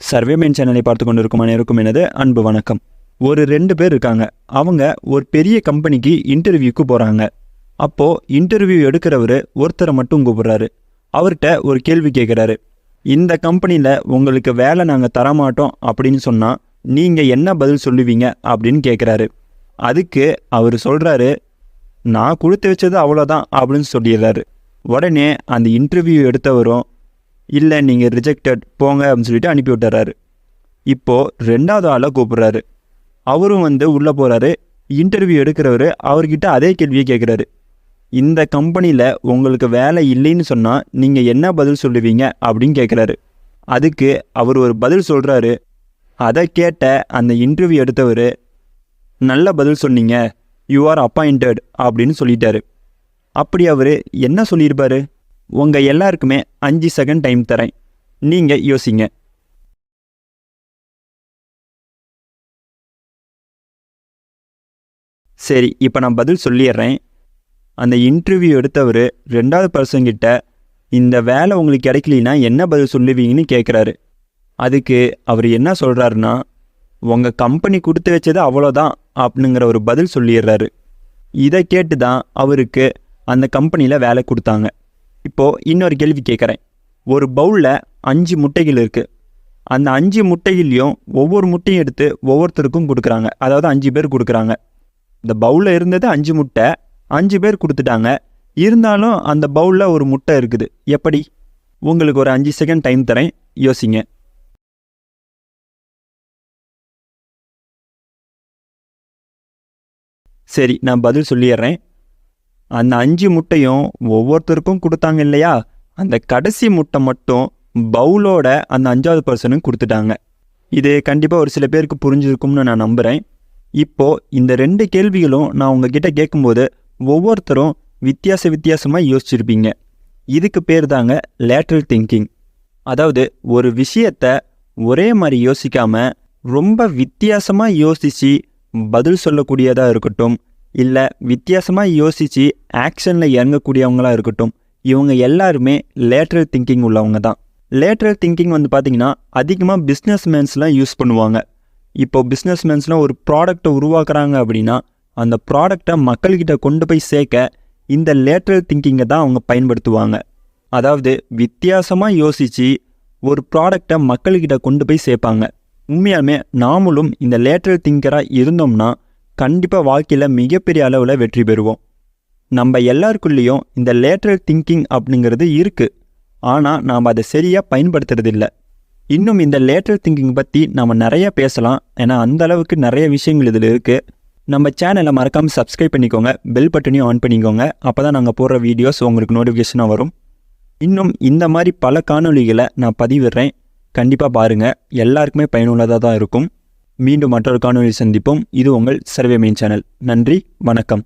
சர்வேமேன் சேனலை பார்த்து கொண்டிருக்கும் அனைவருக்கும் எனது அன்பு வணக்கம். ஒரு ரெண்டு பேர் இருக்காங்க. அவங்க ஒரு பெரிய கம்பெனிக்கு இன்டர்வியூக்கு போகிறாங்க அப்போது இன்டர்வியூ எடுக்கிறவர் ஒருத்தரை மட்டும் கூப்பிட்றாரு. அவர்கிட்ட ஒரு கேள்வி கேட்குறாரு இந்த கம்பெனியில் உங்களுக்கு வேலை நாங்கள் தரமாட்டோம் அப்படின்னு சொன்னால் நீங்கள் என்ன பதில் சொல்லுவீங்க அப்படின்னு கேட்குறாரு அதுக்கு அவர் சொல்கிறாரு நான் கொடுத்து வச்சது அவ்வளோதான் அப்படின்னு சொல்லிடுறாரு. உடனே அந்த இன்டர்வியூ எடுத்தவரும் இல்லை நீங்கள் ரிஜெக்டட் போங்க அப்படின்னு சொல்லிட்டு அனுப்பி விட்டுறாரு. இப்போது ரெண்டாவது ஆளை கூப்பிட்றாரு. அவரும் வந்து உள்ளே போகிறாரு இன்டர்வியூ எடுக்கிறவர் அவர்கிட்ட அதே கேள்வியை கேட்குறாரு இந்த கம்பெனியில் உங்களுக்கு வேலை இல்லைன்னு சொன்னால் நீங்கள் என்ன பதில் சொல்லுவீங்க அப்படின்னு கேட்குறாரு அதுக்கு அவர் ஒரு பதில் சொல்கிறாரு அதை கேட்ட அந்த இன்டர்வியூ எடுத்தவர் நல்ல பதில் சொன்னீங்க. யூ ஆர் அப்பாயிண்டட் அப்படின்னு சொல்லிட்டாரு. அப்படி அவர் என்ன சொல்லியிருப்பாரு? உங்கள் எல்லாருக்குமே அஞ்சு செகண்ட் டைம் தரேன். நீங்கள் யோசிங்க. சரி இப்போ நான் பதில் சொல்லிடுறேன். அந்த இன்டர்வியூ எடுத்தவர் ரெண்டாவது பர்சன்கிட்ட இந்த வேலை உங்களுக்கு கிடைக்கலனா என்ன பதில் சொல்லுவீங்கன்னு கேட்குறாரு அதுக்கு அவர் என்ன சொல்கிறாருன்னா உங்கள் கம்பெனி கொடுத்து வச்சது அவ்வளோதான் அப்படிங்கிற ஒரு பதில் சொல்லிடுறாரு. இதை கேட்டு தான் அவருக்கு அந்த கம்பெனியில் வேலை கொடுத்தாங்க. இப்போது இன்னொரு கேள்வி கேட்குறேன். ஒரு பவுலில் அஞ்சு முட்டைகள் இருக்குது அந்த அஞ்சு முட்டைகள்லையும் ஒவ்வொரு முட்டையும் எடுத்து ஒவ்வொருத்தருக்கும் கொடுக்குறாங்க. அதாவது அஞ்சு பேர் கொடுக்குறாங்க. இந்த பவுலில் இருந்தது அஞ்சு முட்டை அஞ்சு பேர் கொடுத்துட்டாங்க. இருந்தாலும் அந்த பவுலில் ஒரு முட்டை இருக்குது. எப்படி? உங்களுக்கு ஒரு அஞ்சு செகண்ட் டைம் தரேன். யோசிங்க. சரி நான் பதில் சொல்லிடுறேன். அந்த அஞ்சு முட்டையும் ஒவ்வொருத்தருக்கும் கொடுத்தாங்க இல்லையா? அந்த கடைசி முட்டை மட்டும் பவுலோட அந்த அஞ்சாவது பர்சனுக்கு கொடுத்துட்டாங்க. இது கண்டிப்பாக ஒரு சில பேருக்கு புரிஞ்சிருக்கும்னு நான் நம்புகிறேன் இப்போது இந்த ரெண்டு கேள்விகளும் நான் உங்ககிட்ட கேட்கும்போது ஒவ்வொருத்தரும் வித்தியாச வித்தியாசமாக யோசிச்சிருப்பீங்க. இதுக்கு பேர் தாங்க லேட்ரல் திங்கிங் அதாவது ஒரு விஷயத்த ஒரே மாதிரி யோசிக்காம ரொம்ப வித்தியாசமாக யோசித்து பதில் சொல்லக்கூடியதாக இருக்கட்டும் இல்லை வித்தியாசமாக யோசித்து ஆக்ஷனில் இறங்கக்கூடியவங்களா இருக்கட்டும் இவங்க எல்லாருமே லேட்ரல் திங்கிங் உள்ளவங்க தான். லேட்ரல் திங்கிங் வந்து பார்த்திங்கன்னா அதிகமாக பிஸ்னஸ்மேன்ஸ்லாம் யூஸ் பண்ணுவாங்க. இப்போ பிஸ்னஸ்மேன்ஸ்லாம் ஒரு ப்ராடக்டை உருவாக்குறாங்க அப்படின்னா அந்த ப்ராடக்டை மக்கள்கிட்ட கொண்டு போய் சேர்க்க இந்த லேட்ரல் திங்கிங்கை தான் அவங்க பயன்படுத்துவாங்க. அதாவது வித்தியாசமாக யோசித்து ஒரு ப்ராடக்டை மக்கள்கிட்ட கொண்டு போய் சேர்ப்பாங்க. உண்மையாலுமே நாமளும் இந்த லேட்ரல் திங்கராக இருந்தோம்னா கண்டிப்பாக வாழ்க்கையில் மிகப்பெரிய அளவில் வெற்றி பெறுவோம். நம்ம எல்லாருக்குள்ளேயும் இந்த லேட்ரல் திங்கிங் அப்படிங்கிறது இருக்குது ஆனால் நாம் அதை சரியாக பயன்படுத்துறதில்ல. இன்னும் இந்த லேட்ரல் திங்கிங் பற்றி நம்ம நிறைய பேசலாம். ஏன்னா அந்த அளவுக்கு நிறைய விஷயங்கள் இதில் இருக்குது நம்ம சேனலை மறக்காமல் சப்ஸ்கிரைப் பண்ணிக்கோங்க. பெல் பட்டனையும் ஆன் பண்ணிக்கோங்க. அப்போ தான் நாங்கள் போடுற வீடியோஸ் உங்களுக்கு நோட்டிஃபிகேஷனாக வரும். இன்னும் இந்த மாதிரி பல காணொளிகளை நான் பதிவிடுறேன். கண்டிப்பாக பாருங்கள் எல்லாருக்குமே பயனுள்ளதாக தான் இருக்கும். மீண்டும் மற்றொரு காணொளி சந்திப்போம். இது உங்கள் சர்வே மெயின் சேனல். நன்றி வணக்கம்.